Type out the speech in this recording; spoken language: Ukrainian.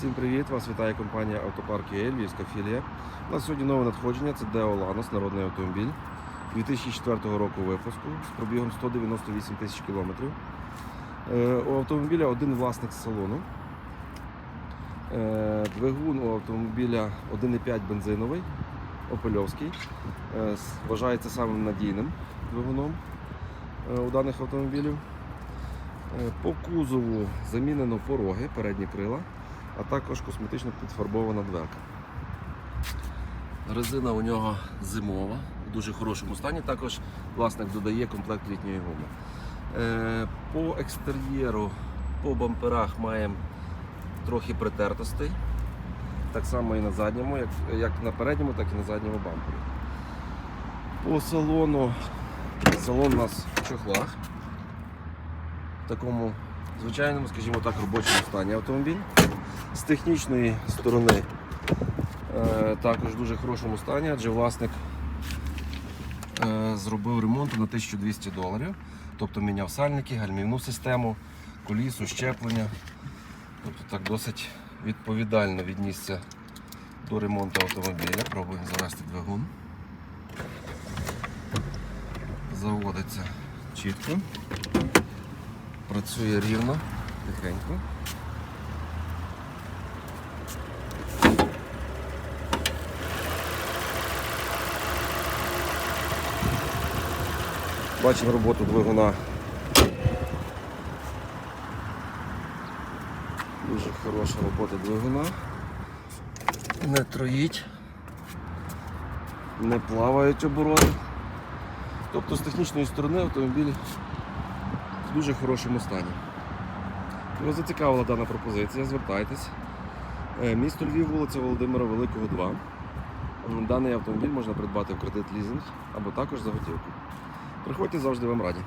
Всім привіт! Вас вітає компанія Автопарк ЮЕ, Львівська філія. У нас сьогодні нове надходження, це Део Ланос, народний автомобіль 2004 року випуску з пробігом 198 тисяч кілометрів. Е, У автомобіля один власник з салону. Е, Двигун у автомобіля 1,5 бензиновий, опельовський. Е, Вважається самим надійним двигуном у даних автомобілів. По кузову замінено пороги, передні крила, а також косметично підфарбована дверка. Резина у нього зимова, в дуже хорошому стані. Також власник додає комплект літньої гуми. Е, По екстер'єру, по бамперах маємо трохи притертостей. Так само і на задньому, як, як на передньому, так і на задньому бампері. По салону салон у нас в чохлах в такому звичайному, скажімо так, робочому стані автомобіль. З технічної сторони е, також в дуже хорошому стані, адже власник е, зробив ремонт на 1200 доларів, тобто міняв сальники, гальмівну систему, колісо, щеплення. Тобто так досить відповідально віднісся до ремонту автомобіля. Пробуємо завести двигун. Заводиться чітко. Працює рівно, тихенько. Бачимо роботу двигуна. Дуже хороша робота двигуна. Не троїть, не плавають обороти. Тобто з технічної сторони автомобіль в дуже хорошому стані. Вас зацікавила дана пропозиція, звертайтесь. Е, Місто Львів, вулиця Володимира Великого, 2. Даний автомобіль можна придбати в кредит лізинг або також за готівку. Приходьте завжди вам раді.